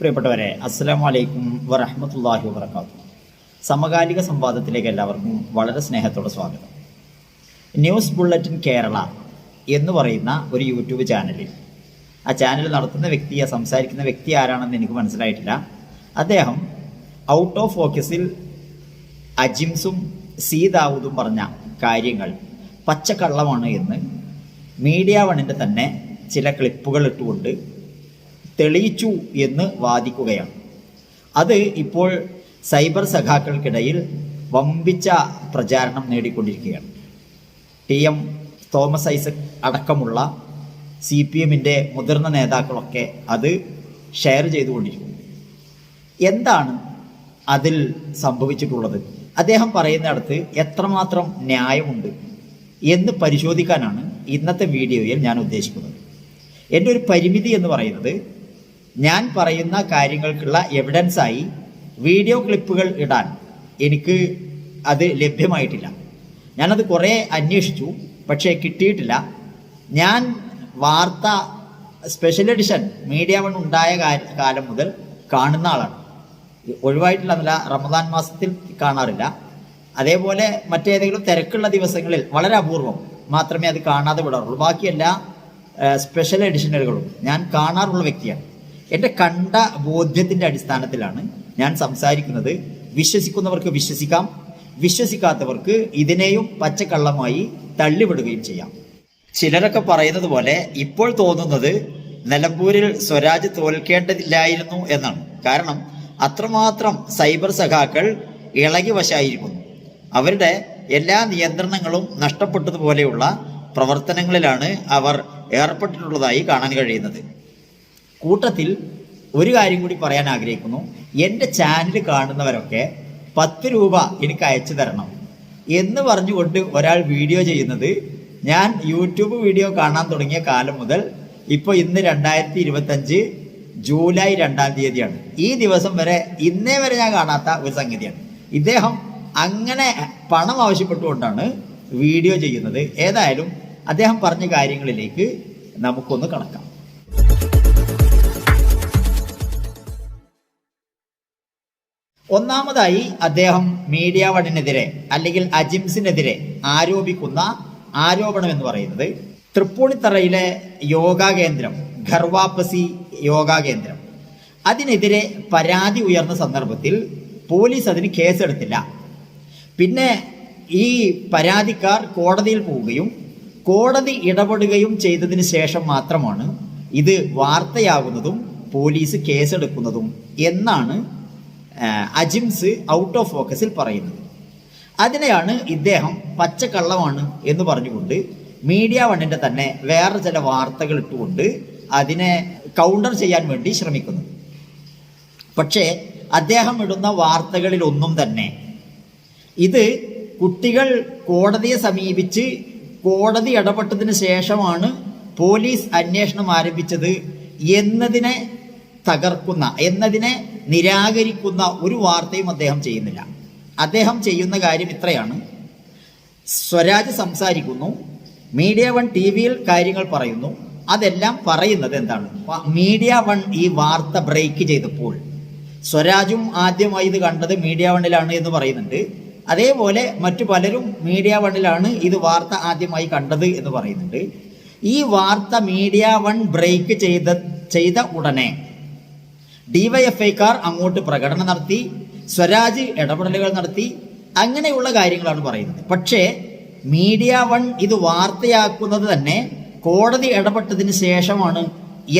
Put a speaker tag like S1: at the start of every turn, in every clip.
S1: പ്രിയപ്പെട്ടവരെ അസ്സലാം വലൈക്കും വറഹമത്തല്ലാഹി വബർക്കാത്തു സമകാലിക സംവാദത്തിലേക്ക് എല്ലാവർക്കും വളരെ സ്നേഹത്തോടെ സ്വാഗതം. ന്യൂസ് ബുള്ളറ്റിൻ കേരള എന്ന് പറയുന്ന ഒരു യൂട്യൂബ് ചാനലിൽ. ആ ചാനൽ നടത്തുന്ന വ്യക്തിയെ സംസാരിക്കുന്ന വ്യക്തി ആരാണെന്ന് എനിക്ക് മനസ്സിലായിട്ടില്ല. അദ്ദേഹം ഔട്ട് ഓഫ് ഫോക്കസിൽ അജിംസും സീതാവുതും പറഞ്ഞ കാര്യങ്ങൾ പച്ചക്കള്ളമാണ് എന്ന് മീഡിയ വണിന്റെ തന്നെ ചില ക്ലിപ്പുകൾ ഇട്ടുകൊണ്ട് തെളിയിച്ചു എന്ന് വാദിക്കുകയാണ്. അത് ഇപ്പോൾ സൈബർ സഖാക്കൾക്കിടയിൽ വമ്പിച്ച പ്രചാരണം നേടിക്കൊണ്ടിരിക്കുകയാണ്. ടി എം തോമസ് ഐസക് അടക്കമുള്ള സി പി എമ്മിന്റെ മുതിർന്ന നേതാക്കളൊക്കെ അത് ഷെയർ ചെയ്തുകൊണ്ടിരിക്കുന്നു. എന്താണ് അതിൽ സംഭവിച്ചിട്ടുള്ളത്? അദ്ദേഹം പറയുന്നിടത്ത് എത്രമാത്രം ന്യായമുണ്ട് എന്ന് പരിശോധിക്കാനാണ് ഇന്നത്തെ വീഡിയോയിൽ ഞാൻ ഉദ്ദേശിക്കുന്നത്. എന്റെ ഒരു പരിമിതി എന്ന് പറയുന്നത് ഞാൻ പറയുന്ന കാര്യങ്ങൾക്കുള്ള എവിഡൻസായി വീഡിയോ ക്ലിപ്പുകൾ ഇടാൻ എനിക്ക് അത് ലഭ്യമായിട്ടില്ല. ഞാനത് കുറേ അന്വേഷിച്ചു പക്ഷേ കിട്ടിയിട്ടില്ല. ഞാൻ വാർത്ത സ്പെഷ്യൽ എഡിഷൻ മീഡിയ വൺ ഉണ്ടായ കാലം മുതൽ കാണുന്ന ആളാണ്. ഒഴിവായിട്ടുള്ളതല്ല റമദാൻ മാസത്തിൽ കാണാറില്ല. അതേപോലെ മറ്റേതെങ്കിലും തിരക്കുള്ള ദിവസങ്ങളിൽ വളരെ അപൂർവം മാത്രമേ അത് കാണാതെ വിടാറുള്ളൂ. ബാക്കി എല്ലാ സ്പെഷ്യൽ എഡിഷനുകളും ഞാൻ കാണാറുള്ള വ്യക്തിയാണ്. എന്റെ കണ്ട ബോധ്യത്തിന്റെ അടിസ്ഥാനത്തിലാണ് ഞാൻ സംസാരിക്കുന്നത്. വിശ്വസിക്കുന്നവർക്ക് വിശ്വസിക്കാം. വിശ്വസിക്കാത്തവർക്ക് ഇതിനെയും പച്ചക്കള്ളമായി തള്ളിവിടുകയും ചെയ്യാം. ചിലരൊക്കെ പറയുന്നത് പോലെ ഇപ്പോൾ തോന്നുന്നത് നിലമ്പൂരിൽ സ്വരാജ് തോൽക്കേണ്ടതില്ലായിരുന്നു എന്നാണ്. കാരണം അത്രമാത്രം സൈബർ സഖാക്കൾ ഇളകി വശായിരിക്കുന്നു. അവരുടെ എല്ലാ നിയന്ത്രണങ്ങളും നഷ്ടപ്പെട്ടതുപോലെയുള്ള പ്രവർത്തനങ്ങളിലാണ് അവർ ഏർപ്പെട്ടിട്ടുള്ളതായി കാണാൻ കഴിയുന്നത്. കൂട്ടത്തിൽ ഒരു കാര്യം കൂടി പറയാൻ ആഗ്രഹിക്കുന്നു. എന്റെ ചാനൽ കാണുന്നവരൊക്കെ പത്ത് രൂപ എനിക്ക് അയച്ചു തരണം. എന്ന് പറഞ്ഞുകൊണ്ട് ഒരാൾ വീഡിയോ ചെയ്യുന്നത് ഞാൻ യൂട്യൂബ് വീഡിയോ കാണാൻ തുടങ്ങിയ കാലം മുതൽ ഇപ്പോൾ ഇന്ന് രണ്ടായിരത്തി ഇരുപത്തഞ്ച് ജൂലൈ രണ്ടാം തീയതിയാണ്. ഈ ദിവസം വരെ ഇന്നേ വരെ ഞാൻ കാണാത്ത ഒരു സംഗതിയാണ്. ഇദ്ദേഹം അങ്ങനെ പണം ആവശ്യപ്പെട്ടുകൊണ്ടാണ് വീഡിയോ ചെയ്യുന്നത്. ഏതായാലും അദ്ദേഹം പറഞ്ഞ കാര്യങ്ങളിലേക്ക് നമുക്കൊന്ന് കണക്കാം ഒന്നാമതായി അദ്ദേഹം മീഡിയ വണിനെതിരെ അല്ലെങ്കിൽ അജിംസിനെതിരെ ആരോപിക്കുന്ന ആരോപണം എന്ന് പറയുന്നത് തൃപ്പൂണിത്തറയിലെ യോഗാ കേന്ദ്രം ഖർവാപ്പസി യോഗാ കേന്ദ്രം. അതിനെതിരെ പരാതി ഉയർന്ന സന്ദർഭത്തിൽ പോലീസ് അതിന് കേസെടുത്തില്ല. പിന്നെ ഈ പരാതിക്കാർ കോടതിയിൽ പോവുകയും കോടതി ഇടപെടുകയും ചെയ്തതിന് ശേഷം മാത്രമാണ് ഇത് വാർത്തയാകുന്നതും പോലീസ് കേസെടുക്കുന്നതും എന്നാണ് അജിംസ് ഔട്ട് ഓഫ് ഫോക്കസിൽ പറയുന്നത്. അതിനെയാണ് ഇദ്ദേഹം പച്ചക്കള്ളമാണ് എന്ന് പറഞ്ഞുകൊണ്ട് മീഡിയ വണ്ണിന്റെ തന്നെ വേറെ ചില വാർത്തകൾ ഇട്ടുകൊണ്ട് അതിനെ കൗണ്ടർ ചെയ്യാൻ വേണ്ടി ശ്രമിക്കുന്നത്. പക്ഷേ അദ്ദേഹം ഇടുന്ന വാർത്തകളിൽ ഒന്നും തന്നെ ഇത് കുട്ടികൾ കോടതിയെ സമീപിച്ച് കോടതി ഇടപെട്ടതിന് ശേഷമാണ് പോലീസ് അന്വേഷണം ആരംഭിച്ചത് എന്നതിനെ തകർക്കുന്ന എന്നതിനെ നിരാകരിക്കുന്ന ഒരു വാർത്തയും അദ്ദേഹം ചെയ്യുന്നില്ല. അദ്ദേഹം ചെയ്യുന്ന കാര്യം ഇത്രയാണ്. സ്വരാജ് സംസാരിക്കുന്നു. മീഡിയ വൺ ടി വിയിൽ കാര്യങ്ങൾ പറയുന്നു. അതെല്ലാം പറയുന്നത് എന്താണ്? മീഡിയ വൺ ഈ വാർത്ത ബ്രേക്ക് ചെയ്തപ്പോൾ. സ്വരാജും ആദ്യമായി ഇത് കണ്ടത് മീഡിയ വണ്ണിലാണ് എന്ന് പറയുന്നുണ്ട്. അതേപോലെ മറ്റു പലരും മീഡിയ വണ്ണിലാണ് ഇത് വാർത്ത ആദ്യമായി കണ്ടത് എന്ന് പറയുന്നുണ്ട്. ഈ വാർത്ത മീഡിയ വൺ ബ്രേക്ക് ചെയ്ത ചെയ്ത ഉടനെ ഡിവൈഎഫ്ഐക്കാർ അങ്ങോട്ട് പ്രകടനം നടത്തി സ്വരാജ് ഇടപെടലുകൾ നടത്തി അങ്ങനെയുള്ള കാര്യങ്ങളാണ് പറയുന്നത്. പക്ഷേ മീഡിയ വൺ ഇത് വാർത്തയാക്കുന്നത് തന്നെ കോടതി ഇടപെട്ടതിന് ശേഷമാണ്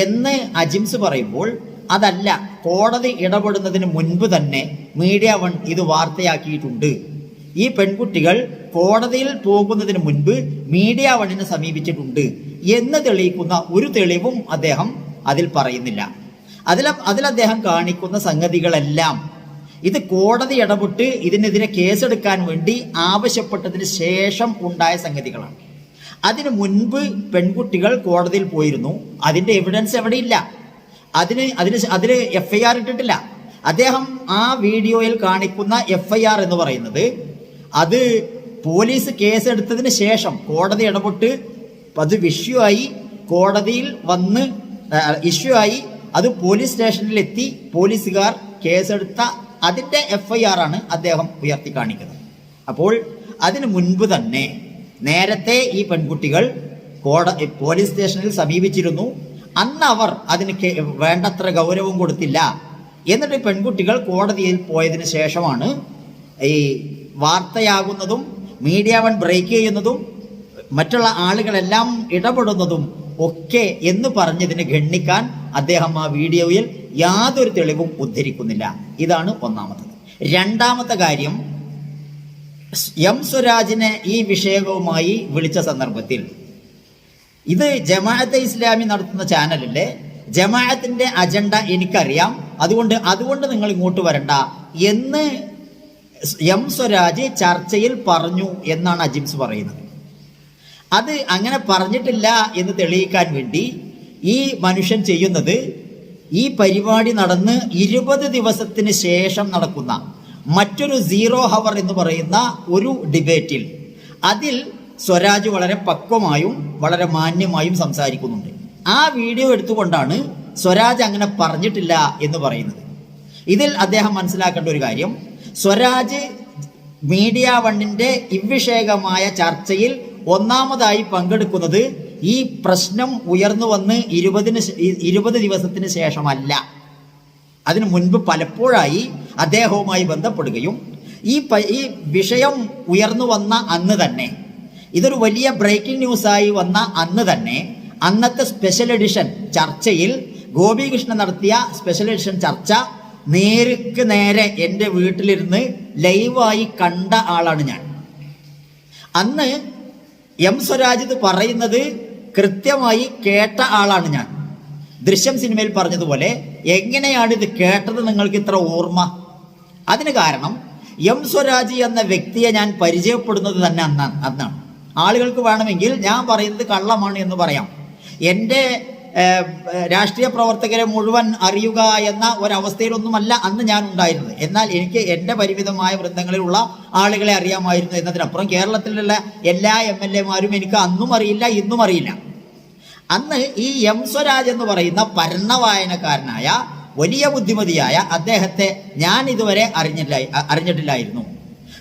S1: എന്ന് അജിംസ് പറയുമ്പോൾ അതല്ല കോടതി ഇടപെടുന്നതിന് മുൻപ് തന്നെ മീഡിയ വൺ ഇത് വാർത്തയാക്കിയിട്ടുണ്ട്. ഈ പെൺകുട്ടികൾ കോടതിയിൽ പോകുന്നതിന് മുൻപ് മീഡിയ വണ്ണിനെ സമീപിച്ചിട്ടുണ്ട് എന്ന് തെളിയിക്കുന്ന ഒരു തെളിവും അദ്ദേഹം അതിൽ പറയുന്നില്ല. അതിൽ അതിൽ അദ്ദേഹം കാണിക്കുന്ന സംഗതികളെല്ലാം ഇത് കോടതി ഇടപെട്ട് ഇതിനെതിരെ കേസെടുക്കാൻ വേണ്ടി ആവശ്യപ്പെട്ടതിന് ശേഷം ഉണ്ടായ സംഗതികളാണ്. അതിനു മുൻപ് പെൺകുട്ടികൾ കോടതിയിൽ പോയിരുന്നു. അതിന്റെ എവിഡൻസ് എവിടെയില്ല. അതിന് അതിന് അതിൽ എഫ് ഐ ആർ ഇട്ടിട്ടില്ല. അദ്ദേഹം ആ വീഡിയോയിൽ കാണിക്കുന്ന എഫ് ഐ ആർ എന്ന് പറയുന്നത് അത് പോലീസ് കേസെടുത്തതിന് ശേഷം കോടതി ഇടപെട്ട് അത് വിഷ്യൂ ആയി കോടതിയിൽ വന്ന് ഇഷ്യൂ ആയി അത് പോലീസ് സ്റ്റേഷനിലെത്തി പോലീസുകാർ കേസെടുത്ത അതിന്റെ എഫ് ഐ ആർ ആണ് അദ്ദേഹം ഉയർത്തി കാണിക്കുന്നത്. അപ്പോൾ അതിനു മുൻപ് തന്നെ നേരത്തെ ഈ പെൺകുട്ടികൾ കോട പോലീസ് സ്റ്റേഷനിൽ സമീപിച്ചിരുന്നു. അന്ന് അവർ അതിന് വേണ്ടത്ര ഗൗരവം കൊടുത്തില്ല. എന്നിട്ട് പെൺകുട്ടികൾ കോടതിയിൽ പോയതിന് ശേഷമാണ് ഈ വാർത്തയാകുന്നതും മീഡിയ വൺ ബ്രേക്ക് ചെയ്യുന്നതും മറ്റുള്ള ആളുകളെല്ലാം ഇടപെടുന്നതും ഒക്കെ എന്ന് പറഞ്ഞതിന് ഗണ്ണിക്കാൻ അദ്ദേഹം ആ വീഡിയോയിൽ യാതൊരു തെളിവും ഉദ്ധരിക്കുന്നില്ല. ഇതാണ് ഒന്നാമത്തത്. രണ്ടാമത്തെ കാര്യം എം സ്വരാജിനെ ഈ വിഷയവുമായി വിളിച്ച സന്ദർഭത്തിൽ ഇത് ജമാഅത്തെ ഇസ്ലാമി നടത്തുന്ന ചാനലല്ലേ? ജമാഅത്തിന്റെ അജണ്ട എനിക്കറിയാം. അതുകൊണ്ട് അതുകൊണ്ട് നിങ്ങൾ ഇങ്ങോട്ട് വരണ്ട എന്ന് എം സ്വരാജ് ചർച്ചയിൽ പറഞ്ഞു എന്നാണ് അജിംസ് പറയുന്നത്. അത് അങ്ങനെ പറഞ്ഞിട്ടില്ല എന്ന് തെളിയിക്കാൻ വേണ്ടി ഈ മനുഷ്യൻ ചെയ്യുന്നത് ഈ പരിപാടി നടന്ന് ഇരുപത് ദിവസത്തിന് ശേഷം നടക്കുന്ന മറ്റൊരു സീറോ ഹവർ എന്ന് പറയുന്ന ഒരു ഡിബേറ്റിൽ അതിൽ സ്വരാജ് വളരെ പക്വമായും വളരെ മാന്യമായും സംസാരിക്കുന്നുണ്ട്. ആ വീഡിയോ എടുത്തുകൊണ്ടാണ് സ്വരാജ് അങ്ങനെ പറഞ്ഞിട്ടില്ല എന്ന് പറയുന്നത്. ഇതിൽ അദ്ദേഹം മനസ്സിലാക്കേണ്ട ഒരു കാര്യം. സ്വരാജ് മീഡിയ വണ്ണിന്റെ ഇവിഷേകമായ ചർച്ചയിൽ ഒന്നാമതായി പങ്കെടുക്കുന്നത് ഈ പ്രശ്നം ഉയർന്നു വന്ന് ഇരുപതിന് ഇരുപത് ദിവസത്തിന് ശേഷമല്ല. അതിനു മുൻപ് പലപ്പോഴായി അദ്ദേഹവുമായി ബന്ധപ്പെടുകയും ഈ ഈ വിഷയം ഉയർന്നു വന്ന അന്ന് തന്നെ ഇതൊരു വലിയ ബ്രേക്കിംഗ് ന്യൂസായി വന്ന അന്ന് തന്നെ അന്നത്തെ സ്പെഷ്യൽ എഡിഷൻ ചർച്ചയിൽ ഗോപികൃഷ്ണൻ നടത്തിയ സ്പെഷ്യൽ എഡിഷൻ ചർച്ച നേർക്ക് നേരെ എന്റെ വീട്ടിലിരുന്ന് ലൈവായി കണ്ട ആളാണ് ഞാൻ. അന്ന് എം സ്വരാജ് ഇത് പറയുന്നത് കൃത്യമായി കേട്ട ആളാണ് ഞാൻ. ദൃശ്യം സിനിമയിൽ പറഞ്ഞതുപോലെ എങ്ങനെയാണ് ഇത് കേട്ടത് നിങ്ങൾക്ക് ഇത്ര ഓർമ്മ? അതിന് കാരണം എം സ്വരാജ് എന്ന വ്യക്തിയെ ഞാൻ പരിചയപ്പെടുന്നത് തന്നെ അന്നാണ് അന്നാണ്. ആളുകൾക്ക് വേണമെങ്കിൽ ഞാൻ പറയുന്നത് കള്ളമാണ് എന്ന് പറയാം. എന്റെ രാഷ്ട്രീയ പ്രവർത്തകരെ മുഴുവൻ അറിയുക എന്ന ഒരവസ്ഥയിലൊന്നുമല്ല അന്ന് ഞാൻ ഉണ്ടായിരുന്നത് എന്നാൽ എനിക്ക് എന്റെ പരിമിതമായ വൃന്ദങ്ങളിലുള്ള ആളുകളെ അറിയാമായിരുന്നു എന്നതിനപ്പുറം കേരളത്തിലുള്ള എല്ലാ എം എൽ എമാരും എനിക്ക് അന്നും അറിയില്ല ഇന്നും അറിയില്ല. അന്ന് ഈ എം സ്വരാജ് എന്ന് പറയുന്ന പരന്ന വായനക്കാരനായ വലിയ ബുദ്ധിമതിയായ അദ്ദേഹത്തെ ഞാൻ ഇതുവരെ അറിഞ്ഞില്ല അറിഞ്ഞിട്ടില്ലായിരുന്നു.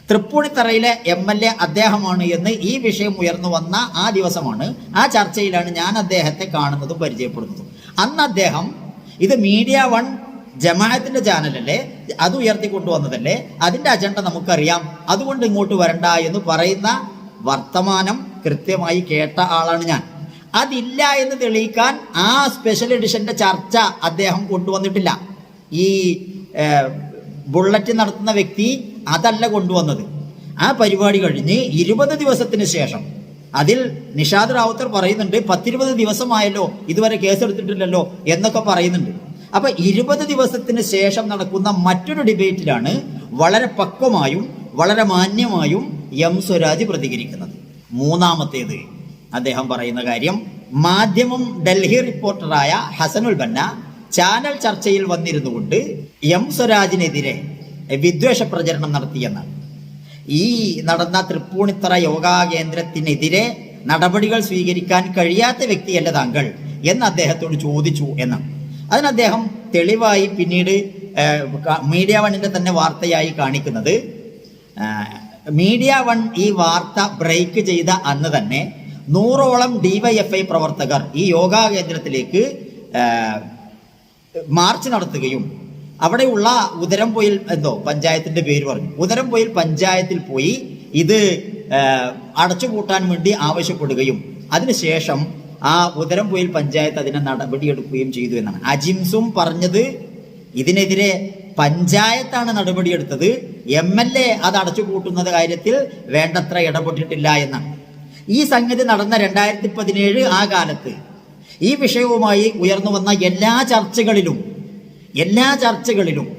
S1: തൃപ്പൂണിത്തറയിലെ എം എൽ എ അദ്ദേഹമാണ് എന്ന് ഈ വിഷയം ഉയർന്നു വന്ന ആ ദിവസമാണ് ആ ചർച്ചയിലാണ് ഞാൻ അദ്ദേഹത്തെ കാണുന്നതും പരിചയപ്പെടുന്നതും. അന്ന് അദ്ദേഹം ഇത് മീഡിയ വൺ ജമാഅത്തിന്റെ ചാനലല്ലേ? അത് ഉയർത്തിക്കൊണ്ടുവന്നതല്ലേ? അതിന്റെ അജണ്ട നമുക്കറിയാം. അതുകൊണ്ട് ഇങ്ങോട്ട് വരണ്ട എന്ന് പറയുന്ന വർത്തമാനം കൃത്യമായി കേട്ട ആളാണ് ഞാൻ. അതില്ല എന്ന് തെളിയിക്കാൻ ആ സ്പെഷ്യൽ എഡിഷന്റെ ചർച്ച അദ്ദേഹം കൊണ്ടുവന്നിട്ടില്ല. ഈ ബുള്ളറ്റ് നടത്തുന്ന വ്യക്തി അതല്ല കൊണ്ടുവന്നത്. ആ പരിപാടി കഴിഞ്ഞ് ഇരുപത് ദിവസത്തിന് ശേഷം അതിൽ നിഷാദ് റാവുത്തർ പറയുന്നുണ്ട് പത്തിരുപത് ദിവസമായല്ലോ ഇതുവരെ കേസെടുത്തിട്ടില്ലല്ലോ എന്നൊക്കെ പറയുന്നുണ്ട്. അപ്പൊ ഇരുപത് ദിവസത്തിന് ശേഷം നടക്കുന്ന മറ്റൊരു ഡിബേറ്റിലാണ് വളരെ പക്വമായും വളരെ മാന്യമായും എം സ്വരാജ് പ്രതികരിക്കുന്നത്. മൂന്നാമത്തേത് അദ്ദേഹം പറയുന്ന കാര്യം മാധ്യമം ഡൽഹി റിപ്പോർട്ടറായ ഹസനുൽ ബന്ന ചാനൽ ചർച്ചയിൽ വന്നിരുന്നുകൊണ്ട് എം സ്വരാജിനെതിരെ വിദ്വേഷ പ്രചരണം നടത്തിയെന്നാണ്. ഈ നടന്ന തൃപ്പൂണിത്തറ യോഗാ കേന്ദ്രത്തിനെതിരെ നടപടികൾ സ്വീകരിക്കാൻ കഴിയാത്ത വ്യക്തിയല്ല താങ്കൾ എന്ന് അദ്ദേഹത്തോട് ചോദിച്ചു എന്നാണ്. അതിന് അദ്ദേഹം തെളിവായി പിന്നീട് മീഡിയ വണ്ണിന്റെ തന്നെ വാർത്തയായി കാണിക്കുന്നത് മീഡിയ വൺ ഈ വാർത്ത ബ്രേക്ക് ചെയ്ത അന്ന് തന്നെ നൂറോളം ഡിവൈഎഫ്ഐ പ്രവർത്തകർ ഈ യോഗാ കേന്ദ്രത്തിലേക്ക് മാർച്ച് നടത്തുകയും അവിടെയുള്ള ഉദരംപൊയിൽ എന്തോ പഞ്ചായത്തിന്റെ പേര് പറഞ്ഞു. ഉദരംപൊയിൽ പഞ്ചായത്തിൽ പോയി ഇത് അടച്ചു അടച്ചുപൂട്ടാൻ വേണ്ടി ആവശ്യപ്പെടുകയും അതിനുശേഷം ആ ഉദരംപൊയിൽ പഞ്ചായത്ത് അതിനെ നടപടിയെടുക്കുകയും ചെയ്തു എന്നാണ്. അജിംസും പറഞ്ഞത് ഇതിനെതിരെ പഞ്ചായത്താണ് നടപടിയെടുത്തത്. എം എൽ എ അത് അടച്ചുപൂട്ടുന്നത് കാര്യത്തിൽ വേണ്ടത്ര ഇടപെട്ടിട്ടില്ല എന്നാണ്. ഈ സംഗതി നടന്ന രണ്ടായിരത്തി പതിനേഴ് ആ കാലത്ത് ഈ വിഷയവുമായി ഉയർന്നു വന്ന എല്ലാ ചർച്ചകളിലും എല്ലാ ചർച്ചകളിലും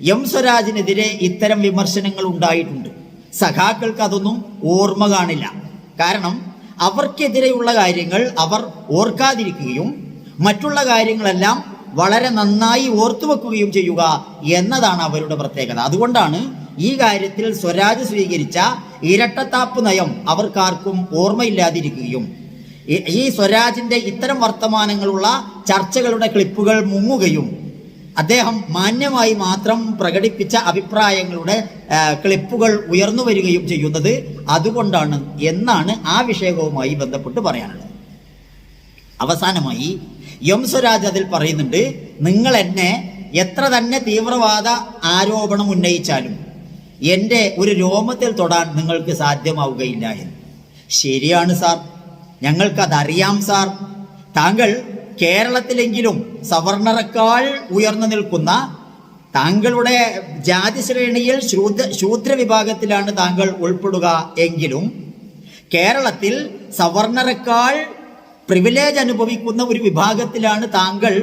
S1: എം സ്വരാജിനെതിരെ ഇത്തരം വിമർശനങ്ങൾ ഉണ്ടായിട്ടുണ്ട്. സഖാക്കൾക്ക് അതൊന്നും ഓർമ്മ കാണില്ല. കാരണം അവർക്കെതിരെയുള്ള കാര്യങ്ങൾ അവർ ഓർക്കാതിരിക്കുകയും മറ്റുള്ള കാര്യങ്ങളെല്ലാം വളരെ നന്നായി ഓർത്തു വെക്കുകയും ചെയ്യുക എന്നതാണ് അവരുടെ പ്രത്യേകത. അതുകൊണ്ടാണ് ഈ കാര്യത്തിൽ സ്വരാജ് സ്വീകരിച്ച ഇരട്ടത്താപ്പ് നയം അവർക്കാർക്കും ഓർമ്മയില്ലാതിരിക്കുകയും ഈ- സ്വരാജിന്റെ ഇത്തരം വർത്തമാനങ്ങളുള്ള ചർച്ചകളുടെ ക്ലിപ്പുകൾ മുങ്ങുകയും അദ്ദേഹം മാന്യമായി മാത്രം പ്രകടിപ്പിച്ച അഭിപ്രായങ്ങളുടെ ക്ലിപ്പുകൾ ഉയർന്നു വരികയും ചെയ്യുന്നത് അതുകൊണ്ടാണ് എന്നാണ് ആ വിഷയവുമായി ബന്ധപ്പെട്ട് പറയാനുള്ളത്. അവസാനമായി യം സ്വരാജ് അതിൽ പറയുന്നുണ്ട് നിങ്ങൾ എന്നെ എത്ര തന്നെ തീവ്രവാദ ആരോപണം ഉന്നയിച്ചാലും എന്റെ ഒരു രോമത്തിൽ തൊടാൻ നിങ്ങൾക്ക് സാധ്യമാവുകയില്ല എന്ന്. ശരിയാണ് സാർ. ഞങ്ങൾക്കതറിയാം സാർ. താങ്കൾ കേരളത്തിലെങ്കിലും സവർണറെക്കാൾ ഉയർന്നു നിൽക്കുന്ന താങ്കളുടെ ജാതി ശ്രേണിയിൽ ശൂദ്ര ശൂദ്ര വിഭാഗത്തിലാണ് താങ്കൾ ഉൾപ്പെടുക എങ്കിലും കേരളത്തിൽ സവർണറെക്കാൾ പ്രിവിലേജ് അനുഭവിക്കുന്ന ഒരു വിഭാഗത്തിലാണ് താങ്കൾ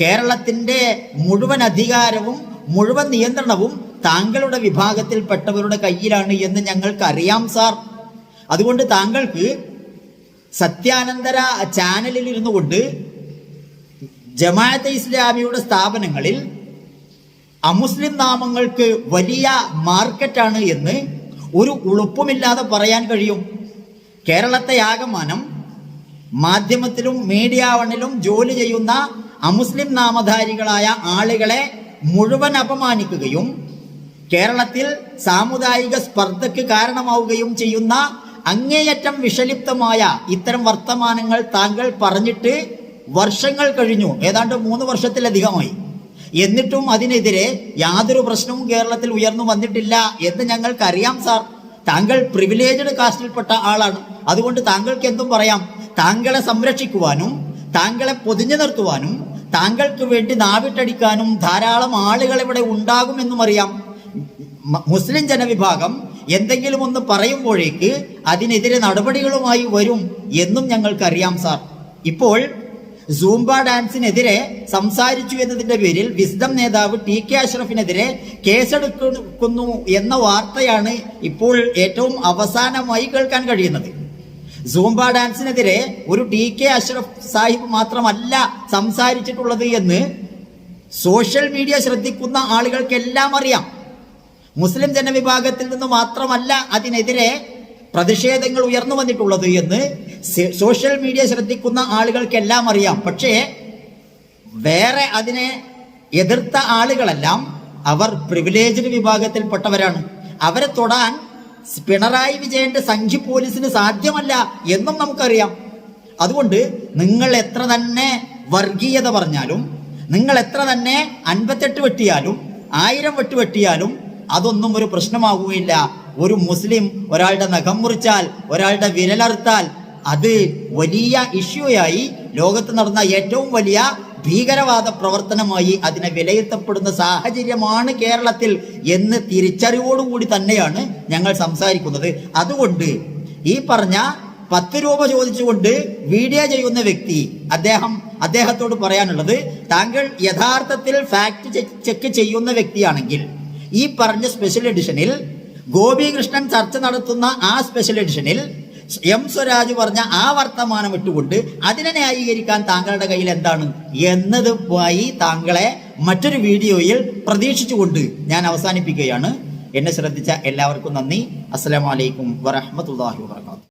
S1: കേരളത്തിന്റെ മുഴുവൻ അധികാരവും മുഴുവൻ നിയന്ത്രണവും താങ്കളുടെ വിഭാഗത്തിൽപ്പെട്ടവരുടെ കയ്യിലാണ് എന്ന് ഞങ്ങൾക്ക് അറിയാം സാർ. അതുകൊണ്ട് താങ്കൾക്ക് സത്യാനന്ദര ചാനലിൽ ഇരുന്നു കൊണ്ട് ജമാഅത്തെ ഇസ്ലാമിയുടെ സ്ഥാപനങ്ങളിൽ അമുസ്ലിം നാമങ്ങൾക്ക് വലിയ മാർക്കറ്റാണ് എന്ന് ഒരു ഉളുപ്പുമില്ലാതെ പറയാൻ കഴിയും. കേരളത്തെ ആകമാനം മാധ്യമത്തിലും മീഡിയ വണിലും ജോലി ചെയ്യുന്ന അമുസ്ലിം നാമധാരികളായ ആളുകളെ മുഴുവൻ അപമാനിക്കുകയും കേരളത്തിൽ സാമുദായിക സ്പർദ്ധയ്ക്ക് കാരണമാവുകയും ചെയ്യുന്ന അങ്ങേയറ്റം വിഷലിപ്തമായ ഇത്തരം വർത്തമാനങ്ങൾ താങ്കൾ പറഞ്ഞിട്ട് വർഷങ്ങൾ കഴിഞ്ഞു. ഏതാണ്ട് മൂന്ന് വർഷത്തിലധികമായി. എന്നിട്ടും അതിനെതിരെ യാതൊരു പ്രശ്നവും കേരളത്തിൽ ഉയർന്നു വന്നിട്ടില്ല എന്ന് ഞങ്ങൾക്കറിയാം സാർ. താങ്കൾ പ്രിവിലേജഡ് കാസ്റ്റിൽപ്പെട്ട ആളാണ്. അതുകൊണ്ട് താങ്കൾക്ക് എന്തും പറയാം. താങ്കളെ സംരക്ഷിക്കുവാനും താങ്കളെ പൊതിഞ്ഞു നിർത്തുവാനും താങ്കൾക്ക് വേണ്ടി നാവിട്ടടിക്കാനും ധാരാളം ആളുകൾ ഇവിടെ ഉണ്ടാകുമെന്നും അറിയാം. മുസ്ലിം ജനവിഭാഗം എന്തെങ്കിലും ഒന്ന് പറയുമ്പോഴേക്ക് അതിനെതിരെ നടപടികളുമായി വരും എന്നും ഞങ്ങൾക്കറിയാം സാർ. ഇപ്പോൾ സൂംബ ഡാൻസിനെതിരെ സംസാരിച്ചു എന്നതിന്റെ പേരിൽ വിസ്ഡം നേതാവ് ടി കെ അഷ്റഫിനെതിരെ കേസെടുക്കുന്നു എന്ന വാർത്തയാണ് ഇപ്പോൾ ഏറ്റവും അവസാനമായി കേൾക്കാൻ കഴിയുന്നത്. സൂംബ ഡാൻസിനെതിരെ ഒരു ടി കെ അഷ്റഫ് സാഹിബ് മാത്രമല്ല സംസാരിച്ചിട്ടുള്ളത് എന്ന് സോഷ്യൽ മീഡിയ ശ്രദ്ധിക്കുന്ന ആളുകൾക്കെല്ലാം അറിയാം. മുസ്ലിം ജനവിഭാഗത്തിൽ നിന്ന് മാത്രമല്ല അതിനെതിരെ പ്രതിഷേധങ്ങൾ ഉയർന്നു വന്നിട്ടുള്ളത് എന്ന് സോഷ്യൽ മീഡിയ ശ്രദ്ധിക്കുന്ന ആളുകൾക്കെല്ലാം അറിയാം. പക്ഷേ വേറെ അതിനെ എതിർത്ത ആളുകളെല്ലാം അവർ പ്രിവിലേജ്ഡ് വിഭാഗത്തിൽപ്പെട്ടവരാണ്. അവരെ തൊടാൻ പിണറായി വിജയന്റെ സംഘി പോലീസിന് സാധ്യമല്ല എന്നും നമുക്കറിയാം. അതുകൊണ്ട് നിങ്ങൾ എത്ര തന്നെ വർഗീയത പറഞ്ഞാലും നിങ്ങൾ എത്ര തന്നെ അൻപത്തെട്ട് വെട്ടിയാലും ആയിരം വെട്ട് വെട്ടിയാലും അതൊന്നും ഒരു പ്രശ്നമാകുകയില്ല. ഒരു മുസ്ലിം ഒരാളുടെ നഖം മുറിച്ചാൽ ഒരാളുടെ വിരലറുത്താൽ അത് വലിയ ഇഷ്യൂയായി ലോകത്ത് നടന്ന ഏറ്റവും വലിയ ഭീകരവാദ പ്രവർത്തനമായി അതിനെ വിലയിരുത്തപ്പെടുന്ന സാഹചര്യമാണ് കേരളത്തിൽ എന്ന് തിരിച്ചറിവോടുകൂടി തന്നെയാണ് ഞങ്ങൾ സംസാരിക്കുന്നത്. അതുകൊണ്ട് ഈ പറഞ്ഞ പത്ത് രൂപ ചോദിച്ചുകൊണ്ട് വീഡിയോ ചെയ്യുന്ന വ്യക്തി അദ്ദേഹം അദ്ദേഹത്തോട് പറയാനുള്ളത് താങ്കൾ യഥാർത്ഥത്തിൽ ഫാക്ട് ചെക്ക് ചെയ്യുന്ന വ്യക്തിയാണെങ്കിൽ ഈ പറഞ്ഞ സ്പെഷ്യൽ എഡിഷനിൽ ഗോപികൃഷ്ണൻ ചർച്ച നടത്തുന്ന ആ സ്പെഷ്യൽ എഡിഷനിൽ എം സ്വരാജ് പറഞ്ഞ ആ വർത്തമാനം ഇട്ടുകൊണ്ട് അതിനെ ന്യായീകരിക്കാൻ താങ്കളുടെ കയ്യിൽ എന്താണ്? എന്നതുമായി താങ്കളെ മറ്റൊരു വീഡിയോയിൽ പ്രതീക്ഷിച്ചുകൊണ്ട് ഞാൻ അവസാനിപ്പിക്കുകയാണ്. എന്നെ ശ്രദ്ധിച്ച എല്ലാവർക്കും നന്ദി. അസ്സലാമലൈക്കും വറഹമത്തല്ലാഹി വാത്തു